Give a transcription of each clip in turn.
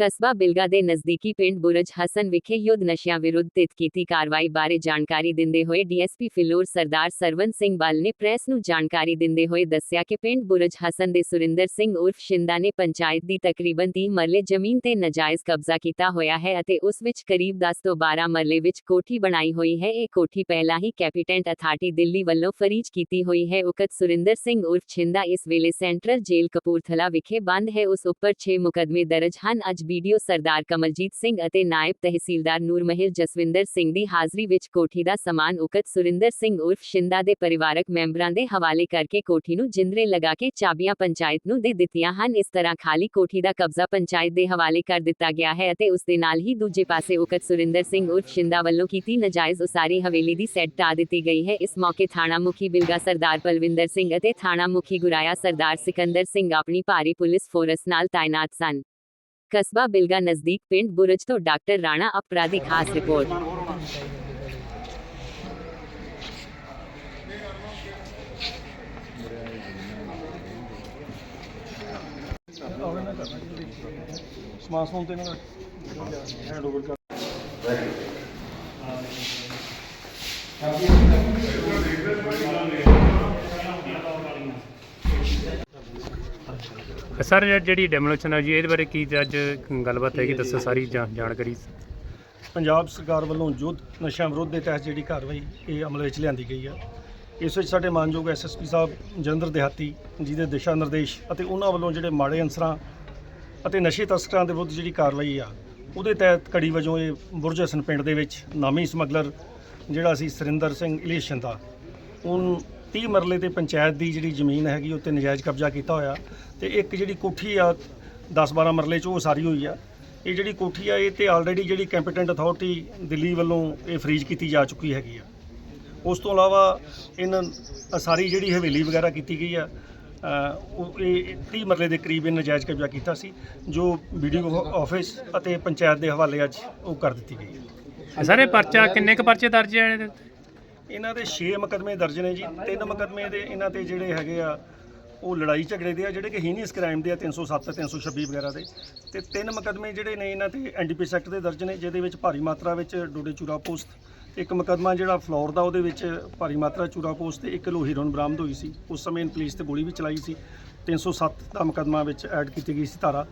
ਕਸਬਾ ਬਿਲਗਾ ਦੇ ਨਜ਼ਦੀਕੀ ਪਿੰਡ ਬੁਰਜ ਹਸਨ ਵਿਖੇ ਯੁੱਧ ਨਸ਼ਿਆਂ ਵਿਰੁੱਧ ਤਿਤ ਕੀਤੀ ਕਾਰਵਾਈ ਬਾਰੇ ਜਾਣਕਾਰੀ ਦਿੰਦੇ ਹੋਏ ਡੀਐਸਪੀ ਫਿਲੌਰ ਸਰਦਾਰ ਸਰਵਨ ਸਿੰਘ ਬਲ ਨੇ ਪ੍ਰੈਸ ਨੂੰ ਜਾਣਕਾਰੀ ਦਿੰਦੇ ਹੋਏ ਦੱਸਿਆ ਕਿ ਪਿੰਡ ਬੁਰਜ ਹਸਨ ਦੇ ਸੁਰਿੰਦਰ ਸਿੰਘ ਉਰਫ ਸ਼ਿੰਦਾ ਨੇ ਪੰਚਾਇਤ ਦੀ ਤਕਰੀਬਨ 30 ਮਰਲੇ ਜ਼ਮੀਨ ਤੇ ਨਾਜਾਇਜ਼ ਕਬਜ਼ਾ ਕੀਤਾ ਹੋਇਆ ਹੈ ਅਤੇ ਉਸ ਵਿੱਚ ਕਰੀਬ 10 ਤੋਂ 12 ਮਰਲੇ ਵਿੱਚ ਕੋਠੀ ਬਣਾਈ ਹੋਈ ਹੈ। ਇਹ ਕੋਠੀ ਪਹਿਲਾਂ ਹੀ ਕੈਪੀਟੈਂਟ ਅਥਾਰਟੀ ਦਿੱਲੀ ਵੱਲੋਂ ਫਰੀਜ ਕੀਤੀ ਹੋਈ ਹੈ। ਉਕਤ ਸੁਰਿੰਦਰ ਸਿੰਘ ਉਰਫ ਛਿੰਦਾ ਇਸ ਵੇਲੇ ਸੈਂਟਰਲ ਜੇਲ੍ਹ ਕਪੂਰਥਲਾ ਵਿਖੇ ਬੰਦ ਹੈ। ਉਸ ਉੱਪਰ 6 ਮੁਕਦਮੇ ਦਰਜ ਹਨ। ਅੱਜ ਵੀਡੀਓ ਸਰਦਾਰ ਕਮਲਜੀਤ ਸਿੰਘ ਅਤੇ ਨਾਇਬ ਤਹਿਸੀਲਦਾਰ ਨੂਰਮਹਿਲ ਜਸਵਿੰਦਰ ਸਿੰਘ ਦੀ ਹਾਜ਼ਰੀ ਵਿੱਚ ਕੋਠੀ ਦਾ ਸਮਾਨ ਉਕਤ ਸੁਰਿੰਦਰ ਸਿੰਘ ਉਰਫ ਸ਼ਿੰਦਾ ਦੇ ਪਰਿਵਾਰਕ ਮੈਂਬਰਾਂ ਦੇ ਹਵਾਲੇ ਕਰਕੇ ਕੋਠੀ ਨੂੰ ਜਿੰਦਰੇ ਲਗਾ ਕੇ ਚਾਬੀਆਂ ਪੰਚਾਇਤ ਨੂੰ ਦੇ ਦਿੱਤੀਆਂ ਹਨ। ਇਸ ਤਰ੍ਹਾਂ ਖਾਲੀ ਕੋਠੀ ਦਾ ਕਬਜ਼ਾ ਪੰਚਾਇਤ ਦੇ ਹਵਾਲੇ ਕਰ ਦਿੱਤਾ ਗਿਆ ਹੈ ਅਤੇ ਉਸ ਦੇ ਨਾਲ ਹੀ ਦੂਜੇ ਪਾਸੇ ਉਕਤ ਸੁਰਿੰਦਰ ਸਿੰਘ ਉਰਫ ਸ਼ਿੰਦਾ ਵੱਲੋਂ ਕੀਤੀ ਨਜਾਇਜ਼ ਉਸਾਰੀ ਹਵੇਲੀ ਦੀ ਸੈੱਟ ਢਾਹ ਦਿੱਤੀ ਗਈ ਹੈ। ਇਸ ਮੌਕੇ ਥਾਣਾ ਮੁਖੀ ਬਿਲਗਾ ਸਰਦਾਰ ਪਲਵਿੰਦਰ ਸਿੰਘ ਅਤੇ ਥਾਣਾ ਮੁਖੀ ਗੁਰਾਇਆ ਸਰਦਾਰ ਸਿਕੰਦਰ ਸਿੰਘ ਆਪਣੀ ਭਾਰੀ ਪੁਲਿਸ ਫੋਰਸ ਨਾਲ ਤਾਇਨਾਤ ਸਨ। ਕਸਬਾ ਬਿਲਗਾ ਨਜ਼ਦੀਕ ਪਿੰਡ ਬੁਰਜ ਤੋਂ ਡਾਕਟਰ ਰਾਣਾ ਅਪਰਾਧੀ ਖਾਸ ਰਿਪੋਰਟ ਸਮਾਨ ਸਮੂਨ ਤੇ ਇਹਨਾਂ ਦਾ ਹੈਂਡ ਓਵਰ ਕਰ ਸਰ ਜਿਹੜੀ ਡੈਮੋਲੇਸ਼ਨ ਹੈ ਜੀ, ਇਹਦੇ ਬਾਰੇ ਕੀ ਅੱਜ ਗੱਲਬਾਤ ਹੈਗੀ? ਦੱਸੋ ਸਾਰੀ ਜਾਣ- ਜਾਣਕਾਰੀ। ਪੰਜਾਬ ਸਰਕਾਰ ਵੱਲੋਂ ਯੁੱਧ ਨਸ਼ਿਆਂ ਵਿਰੁੱਧ ਦੇ ਤਹਿਤ ਜਿਹੜੀ ਕਾਰਵਾਈ ਇਹ ਅਮਲ ਵਿੱਚ ਲਿਆਂਦੀ ਗਈ ਆ। ਇਸ ਵਿੱਚ ਸਾਡੇ ਮਾਨਯੋਗ ਐਸਐਸਪੀ ਸਾਹਿਬ ਜਲੰਧਰ ਦਿਹਾਤੀ ਜੀ ਦੇ ਦਿਸ਼ਾ ਨਿਰਦੇਸ਼ ਅਤੇ ਉਹਨਾਂ ਵੱਲੋਂ ਜਿਹੜੇ ਮਾੜੇ ਅਨਸਰਾਂ ਅਤੇ ਨਸ਼ੇ ਤਸਕਰਾਂ ਦੇ ਵਿਰੁੱਧ ਜਿਹੜੀ ਕਾਰਵਾਈ ਆ, ਉਹਦੇ ਤਹਿਤ ਕੜੀ ਵਜੋਂ ਇਹ ਬੁਰਜ ਹਸਨ ਪਿੰਡ ਦੇ ਵਿੱਚ ਨਾਮੀ ਸਮਗਲਰ, ਜਿਹੜਾ ਸੀ ਸਰਿੰਦਰ ਸਿੰਘ ਇਲੇਸ਼ਨ ਦਾ ਉਹ 30 ਮਰਲੇ ਤੇ ਪੰਚਾਇਤ ਦੀ ਜਿਹੜੀ ਜ਼ਮੀਨ ਹੈਗੀ ਉੱਤੇ ਨਜਾਇਜ਼ ਕਬਜ਼ਾ ਕੀਤਾ ਹੋਇਆ ਤੇ ਇੱਕ ਜਿਹੜੀ ਕੋਠੀ ਆ 10-12 ਮਰਲੇ ਚ ਉਹ ਸਾਰੀ ਹੋਈ ਆ। ਇਹ ਜਿਹੜੀ ਕੋਠੀ ਆ, ਇਹ ਤੇ ਆਲਰੇਡੀ ਜਿਹੜੀ ਕੰਪੀਟੈਂਟ ਅਥਾਰਟੀ ਦਿੱਲੀ ਵੱਲੋਂ ਇਹ ਫਰੀਜ਼ ਕੀਤੀ ਜਾ ਚੁੱਕੀ ਹੈਗੀ ਆ। ਉਸ ਤੋਂ ਇਲਾਵਾ ਇਹਨਾਂ ਸਾਰੀ ਜਿਹੜੀ ਹਵੇਲੀ ਵਗੈਰਾ ਕੀਤੀ ਗਈ ਆ ਉਹ ਇਹ 30 ਮਰਲੇ ਦੇ ਕਰੀਬ ਇਹ ਨਜਾਇਜ਼ ਕਬਜ਼ਾ ਕੀਤਾ ਸੀ, ਜੋ ਵੀਡੀਓ ਆਫਿਸ ਅਤੇ ਪੰਚਾਇਤ ਦੇ ਹਵਾਲੇ ਅੱਜ ਉਹ ਕਰ ਦਿੱਤੀ ਗਈ ਹੈ ਸਰ, ਇਹ ਪਰਚਾ ਕਿੰਨੇ ਕੁ ਪਰਚੇ ਦਰਜ ਹੈ ਇਹਦੇ? ਇਹਨਾਂ ਦੇ 6 ਮੁਕੱਦਮੇ ਦਰਜ ਨੇ ਜੀ, ਤਿੰਨ ਮੁਕੱਦਮੇ ਦੇ ਇਹਨਾਂ ਤੇ ਜਿਹੜੇ ਹੈਗੇ ਆ, ਉਹ ਲੜਾਈ ਝਗੜੇ ਦੇ ਆ, ਜਿਹੜੇ ਕਿ ਹੀਨੀਅਸ ਕ੍ਰਾਈਮ ਦੇ ਆ 307 326 ਵਗੈਰਾ ਦੇ। ਤੇ ਤਿੰਨ ਮੁਕੱਦਮੇ ਜਿਹੜੇ ਨੇ ਇਹਨਾਂ ਤੇ ਐਨਡੀਪੀਐਸ ਸੈਕਟ ਦੇ ਦਰਜ ਨੇ, ਜਿਹਦੇ ਵਿੱਚ ਭਾਰੀ ਮਾਤਰਾ ਵਿੱਚ ਡੋਡੇ ਚੂਰਾ ਪੋਸਟ, ਇੱਕ ਮੁਕੱਦਮਾ ਜਿਹੜਾ ਫਲੋਰ ਦਾ, ਉਹਦੇ ਵਿੱਚ ਭਾਰੀ ਮਾਤਰਾ ਚੂਰਾ ਪੋਸਟ ਤੇ 1 ਕਿਲੋ ਹੀਰੋਇਨ ਬਰਾਮਦ ਹੋਈ ਸੀ। ਉਸ ਸਮੇਂ ਪੁਲਿਸ ਤੇ ਗੋਲੀ ਵੀ ਚਲਾਈ ਸੀ। 307 ਦਾ ਮੁਕੱਦਮਾ ਵਿੱਚ ਐਡ ਕੀਤੀ ਗਈ ਸੀ ਧਾਰਾ।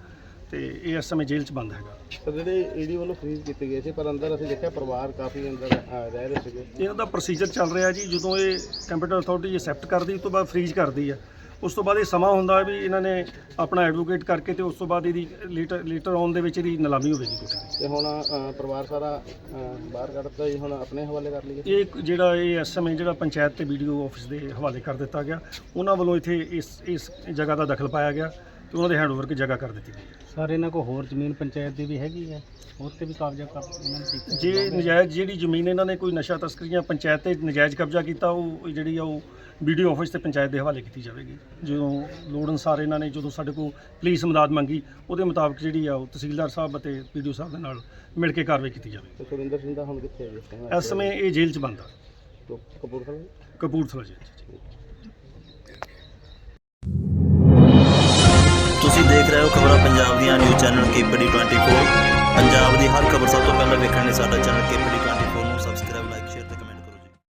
ਤੇ ਇਹ ਇਸ ਸਮੇਂ ਜੇਲ੍ਹ 'ਚ ਬੰਦ ਹੈਗਾ। ਜਿਹੜੇ ਈਡੀ ਵੱਲੋਂ ਫ੍ਰੀਜ਼ ਕੀਤੇ ਗਏ ਸੀ ਪਰ ਅੰਦਰ ਅਸੀਂ ਦੇਖਿਆ ਪਰਿਵਾਰ ਕਾਫੀ ਅੰਦਰ ਅ, ਰਹਿ ਰਹੇ ਸੀਗੇ। ਇਹਨਾਂ ਦਾ ਪ੍ਰੋਸੀਜਰ ਚੱਲ ਰਿਹਾ ਜੀ ਜਦੋਂ ਇਹ ਕੰਪਿਊਟਰ ਅਥਾਰਟੀ ਐਕਸੈਪਟ ਕਰਦੀ ਉਸ ਤੋਂ ਬਾਅਦ ਫ੍ਰੀਜ਼ ਕਰਦੀ ਆ। ਉਸ ਤੋਂ ਬਾਅਦ ਇਹ ਸਮਾਂ ਹੁੰਦਾ ਵੀ ਇਹਨਾਂ ਨੇ ਆਪਣਾ ਐਡਵੋਕੇਟ ਕਰਕੇ ਤੇ ਉਸ ਤੋਂ ਬਾਅਦ ਇਹਦੀ ਲੇਟਰ ਲੇਟਰ ਆਨ ਦੇ ਵਿੱਚ ਇਹਦੀ ਨਿਲਾਮੀ ਹੋਵੇਗੀ ਕੋਠੀ ਦੀ ਤੇ ਹੁਣ ਅ, ਪਰਿਵਾਰ ਸਾਰਾ ਅ, ਬਾਹਰ ਕੱਢਤਾ ਜੀ ਹੁਣ ਆਪਣੇ ਹਵਾਲੇ ਕਰ ਲਈਏ। ਇਹ ਇੱਕ ਜਿਹੜਾ ਇਹ ਇਸ ਸਮੇਂ ਜਿਹੜਾ ਪੰਚਾਇਤ ਤੇ ਵੀਡੀਓ ਆਫਿਸ ਦੇ ਹਵਾਲੇ ਕਰ ਦਿੱਤਾ ਗਿਆ ਉਹਨਾਂ ਵੱਲੋਂ ਇੱਥੇ ਇਸ ਇਸ ਜਗ੍ਹਾ ਦਾ ਦਖਲ ਪਾਇਆ ਗਿਆ। ਤੇ ਉਹਨਾਂ ਦੇ ਹੈਂਡਓਵਰ ਕੀ ਜਗ੍ਹਾ ਕਰ ਦਿੱਤੀ ਗਈ ਸਰ ਇਹਨਾਂ ਕੋ ਹੋਰ ਜ਼ਮੀਨ ਪੰਚਾਇਤ ਦੀ ਵੀ ਹੈਗੀ ਹੈ। ਉਸ ਤੇ ਵੀ ਕਬਜ਼ਾ ਕਰ ਇਹਨਾਂ ਨੇ ਕੀਤਾ ਜੇ ਨਜਾਇਜ਼ ਜਿਹੜੀ ਜ਼ਮੀਨ ਇਹਨਾਂ ਨੇ ਕੋਈ ਨਸ਼ਾ ਤਸਕਰੀਆਂ ਪੰਚਾਇਤ ਤੇ ਨਜਾਇਜ਼ ਕਬਜ਼ਾ ਕੀਤਾ ਉਹ ਜਿਹੜੀ ਆ ਉਹ ਵੀਡੀਓ ਆਫਿਸ ਤੇ ਪੰਚਾਇਤ ਦੇ ਹਵਾਲੇ ਕੀਤੀ ਜਾਵੇਗੀ। ਜਦੋਂ ਲੋੜ ਅਨੁਸਾਰ ਇਹਨਾਂ ਨੇ ਜਦੋਂ ਸਾਡੇ ਕੋਲ ਪੁਲਿਸ ਮਦਦ ਮੰਗੀ ਉਹਦੇ ਮੁਤਾਬਕ ਜਿਹੜੀ ਆ ਉਹ ਤਹਿਸੀਲਦਾਰ ਸਾਹਿਬ ਅਤੇ ਵੀਡੀਓ ਸਾਹਿਬ ਦੇ ਨਾਲ ਮਿਲ ਕੇ ਕਾਰਵਾਈ ਕੀਤੀ ਜਾਵੇ। ਸੁਰਿੰਦਰ ਸਿੰਘ ਦਾ ਹੁਣ ਕਿੱਥੇ ਹੈ? ਇਸ ਸਮੇਂ ਇਹ ਜੇਲ੍ਹ 'ਚ ਬੰਦ ਆ ਕਪੂਰਥਲਾ ਜੇਲ੍ਹ 'ਚ। ਤੁਸੀਂ ਦੇਖ ਰਹੇ ਹੋ ਖਬਰਾਂ ਪੰਜਾਬ ਦੀਆਂ, ਨਿਊਜ਼ ਚੈਨਲ ਕੇਪੀਡੀ 24 ਪੰਜਾਬ ਦੀ ਹਰ ਖਬਰ ਸਭ ਤੋਂ ਪਹਿਲਾਂ ਵੇਖਣ ਲਈ ਸਾਡਾ ਚੈਨਲ ਕੇਪੀਡੀ 24